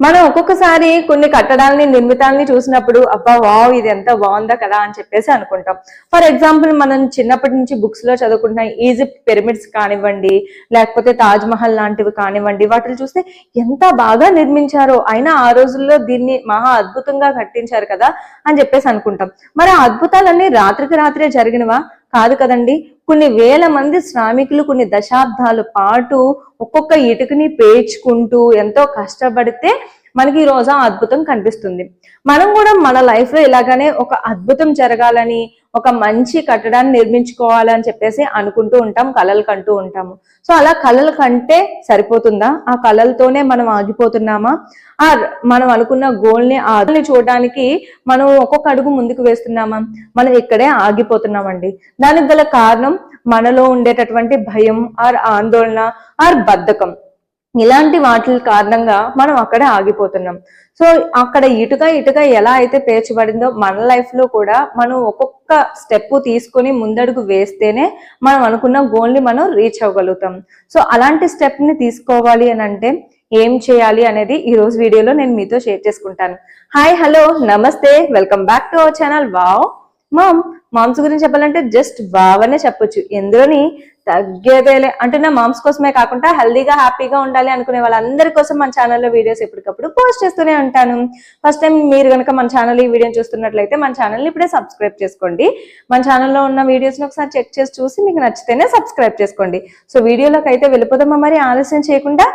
మనం ఒక్కొక్కసారి కొన్ని కట్టడాలని నిర్మితాలని చూసినప్పుడు అబ్బా వావ్ ఇది ఎంత బాగుందా కదా అని చెప్పేసి అనుకుంటాం. ఫర్ ఎగ్జాంపుల్ మనం చిన్నప్పటి నుంచి బుక్స్లో చదువుకుంటున్న ఈజిప్ట్ పిరమిడ్స్ కానివ్వండి లేకపోతే తాజ్ మహల్ లాంటివి కానివ్వండి వాటిని చూస్తే ఎంత బాగా నిర్మించారో అయినా ఆ రోజుల్లో దీన్ని మహా అద్భుతంగా కట్టించారు కదా అని చెప్పేసి అనుకుంటాం. మరి ఆ అద్భుతాలన్నీ రాత్రికి రాత్రే జరిగినవా? కాదు కదండి. కొన్ని వేల మంది శ్రామికులు కొన్ని దశాబ్దాల పాటు ఒక్కొక్క ఇటుకని పేర్చుకుంటూ ఎంతో కష్టపడితే మనకి ఈ రోజు అద్భుతం కనిపిస్తుంది. మనం కూడా మన లైఫ్లో ఇలాగానే ఒక అద్భుతం జరగాలని ఒక మంచి కట్టడాన్ని నిర్మించుకోవాలని చెప్పేసి అనుకుంటూ ఉంటాం కళలు కంటూ ఉంటాము. సో అలా కళలు కంటే సరిపోతుందా? ఆ కళలతోనే మనం ఆగిపోతున్నామా? ఆ మనం అనుకున్న గోల్ని ఆ చూడడానికి మనం ఒక్కొక్క అడుగు ముందుకు వేస్తున్నామా? మనం ఇక్కడే ఆగిపోతున్నామండి. దానికి గల కారణం మనలో ఉండేటటువంటి భయం ఆర్ ఆందోళన ఆర్ బద్ధకం. ఇలాంటి వాటి కారణంగా మనం అక్కడే ఆగిపోతున్నాం. సో అక్కడ ఇటుక ఇటుక ఎలా అయితే పేర్చబడిందో మన లైఫ్లో కూడా మనం ఒక్కొక్క స్టెప్ తీసుకొని ముందడుగు వేస్తేనే మనం అనుకున్న గోల్ని మనం రీచ్ అవ్వగలుగుతాం. సో అలాంటి స్టెప్ని తీసుకోవాలి అని అంటే ఏం చేయాలి అనేది ఈ రోజు వీడియోలో నేను మీతో షేర్ చేసుకుంటాను. హాయ్ హలో నమస్తే welcome back to our channel wow mom moms గురించి చెప్పాలంటే జస్ట్ వావ్ అనే చెప్పొచ్చు. ఎందులోని తగ్గేదేలే. అంటే నా మామ్స్ కోసమే కాకుండా హెల్దీగా హ్యాపీగా ఉండాలి అనుకునే వాళ్ళందరి కోసం మన ఛానల్లో వీడియోస్ ఎప్పటికప్పుడు పోస్ట్ చేస్తూనే ఉంటాను. ఫస్ట్ టైం మీరు కనుక మన ఛానల్ ఈ వీడియో చూస్తున్నట్లయితే మన ఛానల్ని ఇప్పుడే సబ్స్క్రైబ్ చేసుకోండి. మన ఛానల్లో ఉన్న వీడియోస్ని ఒకసారి చెక్ చేసి చూసి మీకు నచ్చితేనే సబ్స్క్రైబ్ చేసుకోండి. సో వీడియోలోకి అయితే వెళ్ళిపోదామా మరి? ఆలస్యం చేయకుండా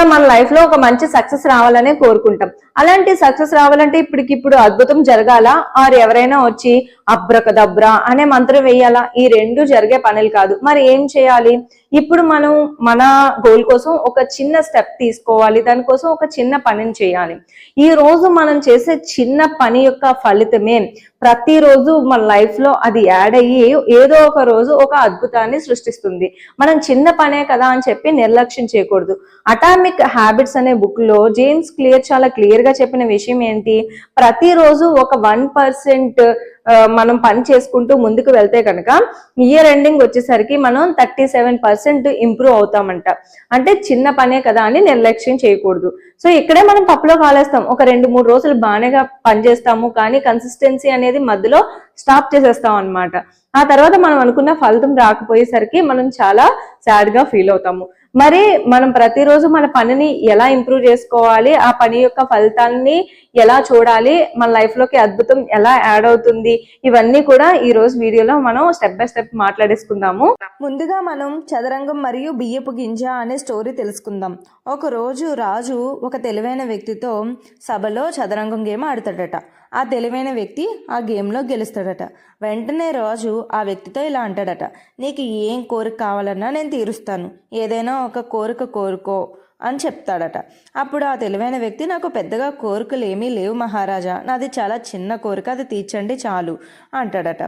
కూడా మన లైఫ్లో ఒక మంచి సక్సెస్ రావాలనే కోరుకుంటాం. అలాంటి సక్సెస్ రావాలంటే ఇప్పటికిప్పుడు అద్భుతం జరగాల? ఆరు ఎవరైనా వచ్చి అబ్రకదబ్రా అనే మంత్రం వేయాలా? ఈ రెండు జరిగే పనులు కాదు. మరి ఏం చేయాలి? ఇప్పుడు మనం మన గోల్ కోసం ఒక చిన్న స్టెప్ తీసుకోవాలి. దానికోసం ఒక చిన్న పనిని చేయాలి. ఈ రోజు మనం చేసే చిన్న పని యొక్క ఫలితమే ప్రతిరోజు మన లైఫ్లో అది యాడ్ అయ్యి ఏదో ఒక రోజు ఒక అద్భుతాన్ని సృష్టిస్తుంది. మనం చిన్న పనే కదా అని చెప్పి నిర్లక్ష్యం చేయకూడదు. అటామిక్ హ్యాబిట్స్ అనే బుక్లో జేమ్స్ క్లియర్ చాలా క్లియర్గా చెప్పిన విషయం ఏంటి? ప్రతిరోజు ఒక వన్ పర్సెంట్ మనం పని చేసుకుంటూ ముందుకు వెళ్తే కనుక ఇయర్ ఎండింగ్ వచ్చేసరికి మనం థర్టీ సెవెన్ పర్సెంట్ ఇంప్రూవ్ అవుతామంట. అంటే చిన్న పనే కదా అని నిర్లక్ష్యం చేయకూడదు. సో ఇక్కడే మనం పప్పులో కాలేస్తాం. ఒక రెండు మూడు రోజులు బాగానేగా పనిచేస్తాము కానీ కన్సిస్టెన్సీ అనేది మధ్యలో స్టాప్ చేసేస్తాం అన్నమాట. ఆ తర్వాత మనం అనుకున్న ఫలితం రాకపోయేసరికి మనం చాలా సాడ్గా ఫీల్ అవుతాము. మరి మనం ప్రతిరోజు మన పనిని ఎలా ఇంప్రూవ్ చేసుకోవాలి? ఆ పని యొక్క ఫలితాన్ని ఎలా చూడాలి? మన లైఫ్లోకి అద్భుతం ఎలా యాడ్ అవుతుంది? ఇవన్నీ కూడా ఈ రోజు వీడియోలో మనం స్టెప్ బై స్టెప్ మాట్లాడేసుకుందాము. ముందుగా మనం చదరంగం మరియు బియ్యపు గింజ అనే స్టోరీ తెలుసుకుందాం. ఒక రోజు రాజు ఒక తెలివైన వ్యక్తితో సభలో చదరంగం గేమ్ ఆడతాడట. ఆ తెలివైన వ్యక్తి ఆ గేమ్లో గెలుస్తాడట. వెంటనే రాజు ఆ వ్యక్తితో ఇలా అంటాడట. నీకు ఏం కోరిక కావాలన్నా నేను తీరుస్తాను. ఏదైనా ఒక కోరిక కోరుకో అని చెప్తాడట. అప్పుడు ఆ తెలివైన వ్యక్తి నాకు పెద్దగా కోరికలు ఏమీ లేవు మహారాజా. నాది చాలా చిన్న కోరిక. అది తీర్చండి చాలు అంటాడట.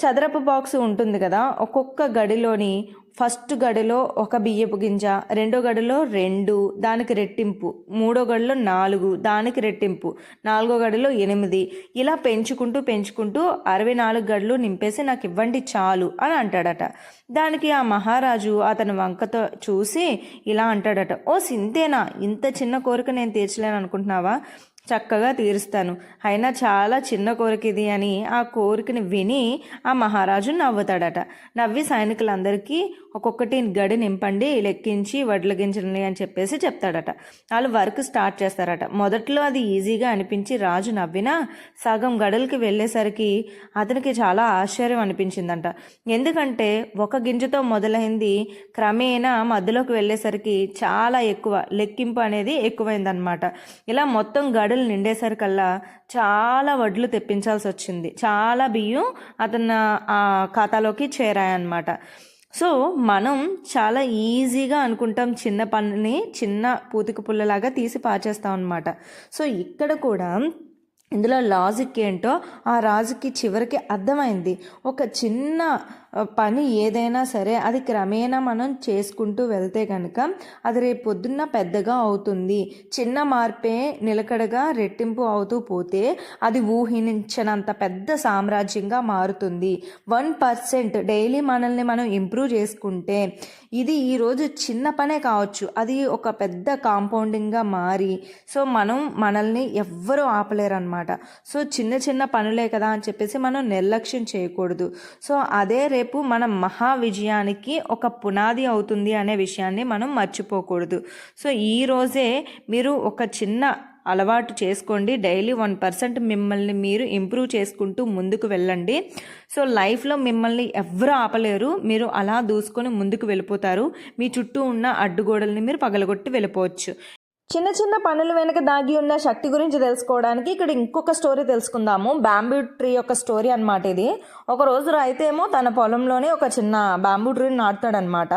చదరపు బాక్స్ ఉంటుంది కదా ఒక్కొక్క గడిలోని ఫస్ట్ గడిలో ఒక బియ్యపు గింజ రెండో గడిలో రెండు దానికి రెట్టింపు. మూడో గడిలో నాలుగు దానికి రెట్టింపు. నాలుగో గడిలో ఎనిమిది. ఇలా పెంచుకుంటూ పెంచుకుంటూ అరవై నాలుగు గడులు నింపేసి నాకు ఇవ్వండి చాలు అని అంటాడట. దానికి ఆ మహారాజు అతని వంకతో చూసి ఇలా అంటాడట. ఓ సింతేనా ఇంత చిన్న కోరిక నేను తీర్చలేను అనుకుంటున్నావా చక్కగా తీరుస్తాను. అయినా చాలా చిన్న కోరిక ఇది అని ఆ కోరికని విని ఆ మహారాజు నవ్వుతాడట. నవ్వి సైనికులందరికీ ఒక్కొక్కటి గడి నింపండి లెక్కించి వడ్లగించండి అని చెప్పేసి చెప్తాడట. వాళ్ళు వర్క్ స్టార్ట్ చేస్తారట. మొదట్లో అది ఈజీగా అనిపించి రాజు నవ్వినా సగం గడులకి వెళ్ళేసరికి అతనికి చాలా ఆశ్చర్యం అనిపించిందంట. ఎందుకంటే ఒక గింజతో మొదలైంది క్రమేణా మధ్యలోకి వెళ్ళేసరికి చాలా ఎక్కువ లెక్కింపు అనేది ఎక్కువైందనమాట ఇలా మొత్తం గడులు నిండేసరికల్లా చాలా వడ్లు తెప్పించాల్సి వచ్చింది చాలా బియ్యం అతను ఆ ఖాతాలోకి చేరాయన్నమాట. సో మనం చాలా ఈజీగా అనుకుంటాం చిన్న పనిని చిన్న పూతిక పుల్లలాగా తీసి పాచేస్తాం అనమాట సో ఇక్కడ కూడా ఇందులో లాజిక్ ఏంటో ఆ రాజుకి చివరికి అర్థమైంది. ఒక చిన్న పని ఏదైనా సరే అది క్రమేణా మనం చేసుకుంటూ వెళ్తే కనుక అది రేపు పొద్దున్న పెద్దగా అవుతుంది. చిన్న మార్పే నిలకడగా రెట్టింపు అవుతూ పోతే అది ఊహించనంత పెద్ద సామ్రాజ్యంగా మారుతుంది. వన్ పర్సెంట్ డైలీ మనల్ని మనం ఇంప్రూవ్ చేసుకుంటే ఇది ఈరోజు చిన్న పనే కావచ్చు. అది ఒక పెద్ద కాంపౌండింగ్గా మారి సో మనం మనల్ని ఎవ్వరూ ఆపలేరనమాట సో చిన్న చిన్న పనులే కదా అని చెప్పేసి మనం నిర్లక్ష్యం చేయకూడదు. సో అదే రేపు మన మహా విజయానికి ఒక పునాది అవుతుంది అనే విషయాన్ని మనం మర్చిపోకూడదు. సో ఈ రోజే మీరు ఒక చిన్న అలవాటు చేసుకోండి. డైలీ వన్ పర్సెంట్ మిమ్మల్ని మీరు ఇంప్రూవ్ చేసుకుంటూ ముందుకు వెళ్ళండి. సో లైఫ్లో మిమ్మల్ని ఎవరు ఆపలేరు. మీరు అలా దూసుకొని ముందుకు వెళ్ళిపోతారు. మీ చుట్టూ ఉన్న అడ్డుగోడల్ని మీరు పగలగొట్టి వెళ్ళిపోవచ్చు. చిన్న చిన్న పనుల వెనుక దాగి ఉన్న శక్తి గురించి తెలుసుకోవడానికి ఇక్కడ ఇంకొక స్టోరీ తెలుసుకుందాము. బ్యాంబూ ట్రీ యొక్క స్టోరీ అనమాట ఇది. ఒక రోజు తన పొలంలోనే ఒక చిన్న బ్యాంబూ ట్రీని నాటుతాడనమాట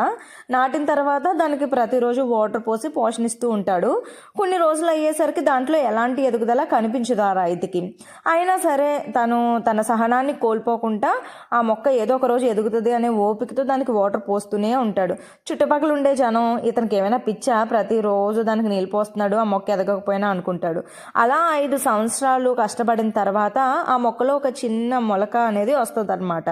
నాటిన తర్వాత దానికి ప్రతిరోజు వాటర్ పోసి పోషణిస్తూ ఉంటాడు. కొన్ని రోజులు అయ్యేసరికి దాంట్లో ఎలాంటి ఎదుగుదల కనిపించదు ఆ రైతుకి. అయినా సరే తను తన సహనాన్ని కోల్పోకుండా ఆ మొక్క ఏదో ఒక రోజు ఎదుగుతుంది అనే ఓపికతో దానికి వాటర్ పోస్తూనే ఉంటాడు. చుట్టుపక్కల ఉండే జనం ఇతనికి ఏమైనా పిచ్చా? ప్రతిరోజు దానికి నీళ్ళు పోస్తున్నాడు ఆ మొక్క ఎదగకపోయినా అనుకుంటాడు. అలా ఐదు సంవత్సరాలు కష్టపడిన తర్వాత ఆ మొక్కలో ఒక చిన్న మొలక అనేది వస్తుంది అనమాట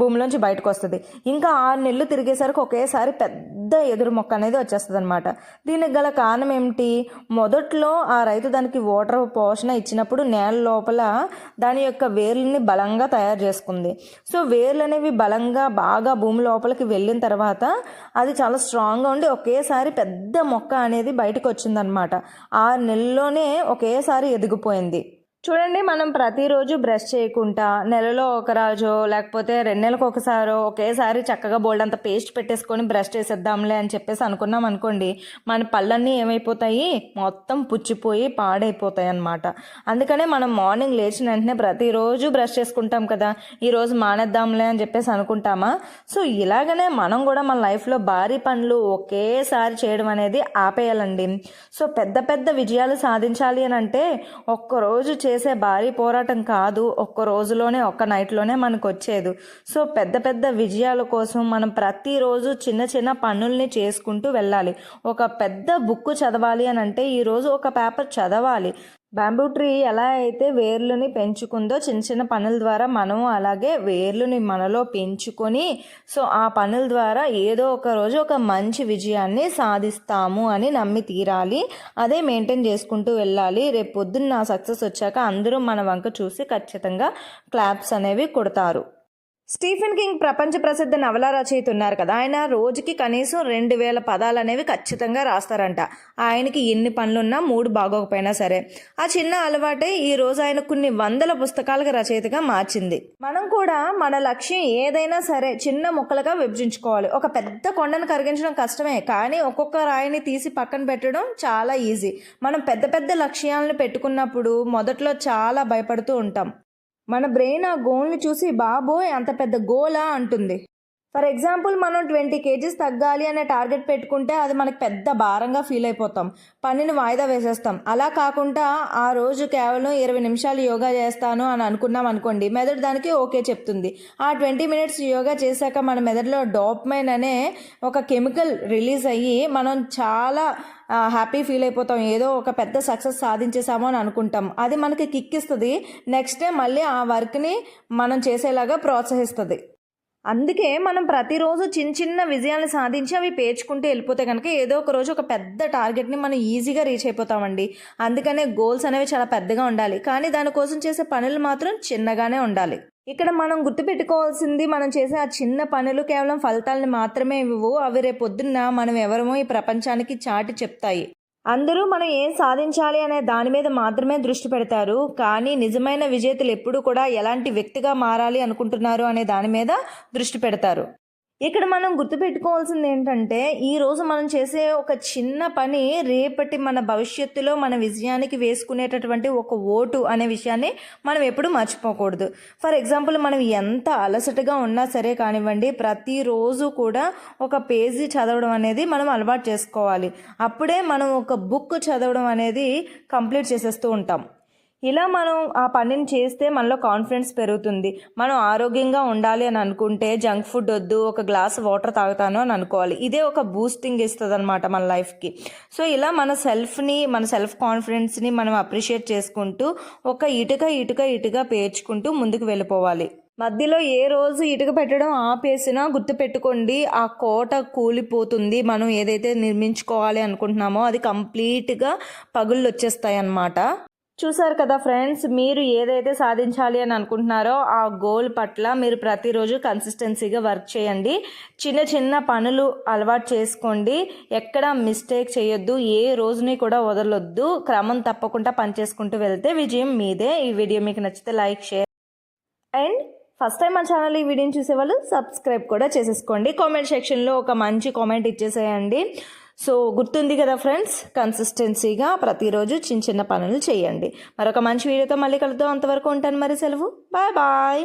భూమిలోంచి బయటకు వస్తుంది ఇంకా ఆరు నెలలు తిరిగేసరికి ఒకేసారి పెద్ద ఎదురు మొక్క అనేది వచ్చేస్తుంది అనమాట దీనికి గల కారణం ఏమిటి? మొదట్లో ఆ రైతు దానికి వాటర్ పోషణ ఇచ్చినప్పుడు నేల లోపల దాని యొక్క వేర్లని బలంగా తయారు చేసుకుంది. సో వేర్లు అనేవి బలంగా బాగా భూమి లోపలికి వెళ్ళిన తర్వాత అది చాలా స్ట్రాంగ్గా ఉండి ఒకేసారి పెద్ద మొక్క అనేది బయటకు వచ్చిందనమాట ఆరు నెలల్లోనే ఒకేసారి ఎదిగిపోయింది. చూడండి మనం ప్రతిరోజు బ్రష్ చేయకుండా నెలలో ఒక రోజు లేకపోతే రెండు నెలలకు ఒకసారో ఒకేసారి చక్కగా బోల్డ్ అంత పేస్ట్ పెట్టేసుకొని బ్రష్ చేసేద్దాంలే అని చెప్పేసి అనుకున్నాం అనుకోండి మన పళ్ళన్నీ ఏమైపోతాయి? మొత్తం పుచ్చిపోయి పాడైపోతాయి అన్నమాట అందుకనే మనం మార్నింగ్ లేచిన వెంటనే ప్రతిరోజు బ్రష్ చేసుకుంటాం కదా ఈరోజు మానేద్దాంలే అని చెప్పేసి అనుకుంటామా? సో ఇలాగనే మనం కూడా మన లైఫ్లో భారీ పనులు ఒకేసారి చేయడం అనేది ఆపేయాలండి. సో పెద్ద పెద్ద విజయాలు సాధించాలి అని అంటే ఒక్కరోజు చేసే భారీ పోరాటం కాదు ఒక్క రోజులోనే ఒక్క నైట్లోనే మనకు వచ్చేది సో పెద్ద పెద్ద విజయాల కోసం మనం ప్రతిరోజు చిన్న చిన్న పనుల్ని చేసుకుంటూ వెళ్ళాలి. ఒక పెద్ద బుక్ చదవాలి అని అంటే ఈరోజు ఒక పేపర్ చదవాలి. బ్యాంబూ ట్రీ ఎలా అయితే వేర్లని పెంచుకుందో చిన్న చిన్న పనుల ద్వారా మనం అలాగే వేర్లని మనలో పెంచుకొని సో ఆ పనుల ద్వారా ఏదో ఒక రోజు ఒక మంచి విజయాన్ని సాధిస్తాము అని నమ్మి తీరాలి. అదే మెయింటైన్ చేసుకుంటూ వెళ్ళాలి. రేపు పొద్దున్న సక్సెస్ వచ్చాక అందరూ మన వంక చూసి ఖచ్చితంగా క్లాప్స్ అనేవి కొడతారు. స్టీఫెన్ కింగ్ ప్రపంచ ప్రసిద్ధ నవల రచయిత ఉన్నారు కదా. ఆయన రోజుకి కనీసం రెండు వేల పదాలు అనేవి ఖచ్చితంగా రాస్తారంట. ఆయనకి ఎన్ని పనులున్నా మూడు బాగోకపోయినా సరే. ఆ చిన్న అలవాటే ఈ రోజు ఆయన కొన్ని వందల పుస్తకాలకు రచయితగా మార్చింది. మనం కూడా మన లక్ష్యం ఏదైనా సరే చిన్న ముక్కలుగా విభజించుకోవాలి. ఒక పెద్ద కొండను కరిగించడం కష్టమే కానీ ఒక్కొక్క రాయిని తీసి పక్కన పెట్టడం చాలా ఈజీ. మనం పెద్ద పెద్ద లక్ష్యాలను పెట్టుకున్నప్పుడు మొదట్లో చాలా భయపడుతూ ఉంటాం. మన బ్రెయిన్ ఆ గోల్ని చూసి బాబోయ్ అంత పెద్ద గోలా అంటుంది. ఫర్ ఎగ్జాంపుల్ మనం ట్వంటీ కేజీస్ తగ్గాలి అనే టార్గెట్ పెట్టుకుంటే అది మనకి పెద్ద భారంగా ఫీల్ అయిపోతాం. పనిని వాయిదా వేసేస్తాం. అలా కాకుండా ఆ రోజు కేవలం ఇరవై నిమిషాలు యోగా చేస్తాను అని అనుకున్నాం అనుకోండి మెదడు దానికి ఓకే చెప్తుంది. ఆ ట్వంటీ మినిట్స్ యోగా చేశాక మన మెదడులో డోప్మైన్ అనే ఒక కెమికల్ రిలీజ్ అయ్యి మనం చాలా హ్యాపీ ఫీల్ అయిపోతాం. ఏదో ఒక పెద్ద సక్సెస్ సాధించేసాము అని అనుకుంటాం. అది మనకి కిక్ ఇస్తుంది. నెక్స్ట్ డే మళ్ళీ ఆ వర్క్ని మనం చేసేలాగా ప్రోత్సహిస్తుంది. అందుకే మనం ప్రతిరోజు చిన్న చిన్న విజయాలు సాధించి అవి పేర్చుకుంటూ వెళ్ళిపోతే కనుక ఏదో ఒక రోజు ఒక పెద్ద టార్గెట్ని మనం ఈజీగా రీచ్ అయిపోతామండి. అందుకనే గోల్స్ అనేవి చాలా పెద్దగా ఉండాలి. కానీ దానికోసం చేసే పనులు మాత్రం చిన్నగానే ఉండాలి. ఇక్కడ మనం గుర్తుపెట్టుకోవాల్సింది మనం చేసే ఆ చిన్న పనులు కేవలం ఫలితాలను మాత్రమే ఇవ్వవు. అవి రేపొద్దున్న మనం ఎవరమో ఈ ప్రపంచానికి చాటి చెప్తాయి. అందరూ మనం ఏం సాధించాలి అనే దాని మీద మాత్రమే దృష్టి పెడతారు. కానీ నిజమైన విజేతలు ఎప్పుడూ కూడా ఎలాంటి వ్యక్తిగా మారాలి అనుకుంటున్నారు అనే దాని మీద దృష్టి పెడతారు. ఇక్కడ మనం గుర్తుపెట్టుకోవాల్సింది ఏంటంటే ఈరోజు మనం చేసే ఒక చిన్న పని రేపటి మన భవిష్యత్తులో మన విజయానికి వేసుకునేటటువంటి ఒక ఓటు అనే విషయాన్ని మనం ఎప్పుడు మర్చిపోకూడదు. ఫర్ ఎగ్జాంపుల్ మనం ఎంత అలసటగా ఉన్నా సరే కానివ్వండి ప్రతిరోజు కూడా ఒక పేజీ చదవడం అనేది మనం అలవాటు చేసుకోవాలి. అప్పుడే మనం ఒక బుక్ చదవడం అనేది కంప్లీట్ చేసేస్తూ ఉంటాం. ఇలా మనం ఆ పనిని చేస్తే మనలో కాన్ఫిడెన్స్ పెరుగుతుంది. మనం ఆరోగ్యంగా ఉండాలి అని అనుకుంటే జంక్ ఫుడ్ వద్దు ఒక గ్లాస్ వాటర్ తాగుతాను అని అనుకోవాలి. ఇదే ఒక బూస్టింగ్ ఇస్తుంది అనమాట మన లైఫ్కి సో ఇలా మన సెల్ఫ్ని మన సెల్ఫ్ కాన్ఫిడెన్స్ని మనం అప్రిషియేట్ చేసుకుంటూ ఒక ఇటుక ఇటుక ఇటుక పేర్చుకుంటూ ముందుకు వెళ్ళిపోవాలి. మధ్యలో ఏ రోజు ఇటుక పెట్టడం ఆపేసినా గుర్తుపెట్టుకోండి ఆ కోట కూలిపోతుంది. మనం ఏదైతే నిర్మించుకోవాలి అనుకుంటున్నామో అది కంప్లీట్గా పగుళ్ళు వచ్చేస్తాయి అన్నమాట చూసారు కదా ఫ్రెండ్స్ మీరు ఏదైతే సాధించాలి అని అనుకుంటున్నారో ఆ గోల్ పట్ల మీరు ప్రతిరోజు కన్సిస్టెన్సీగా వర్క్ చేయండి. చిన్న చిన్న పనులు అలవాటు చేసుకోండి. ఎక్కడ మిస్టేక్ చేయొద్దు ఏ రోజుని కూడా వదలొద్దు. క్రమం తప్పకుండా పని చేసుకుంటూ వెళ్తే విజయం మీదే. ఈ వీడియో మీకు నచ్చితే like share. And first time మా ఛానల్ ఈ వీడియోని చూసేవాళ్ళు సబ్స్క్రైబ్ కూడా చేసేసుకోండి. కామెంట్ సెక్షన్లో ఒక మంచి కామెంట్ ఇచ్చేసేయండి. సో గుర్తుంది కదా ఫ్రెండ్స్ కన్సిస్టెన్సీగా ప్రతిరోజు చిన్న చిన్న పనులు చేయండి. మరొక మంచి వీడియోతో మళ్ళీ కలుద్దాం. అంతవరకు ఉంటాను మరి సెలవు. Bye bye.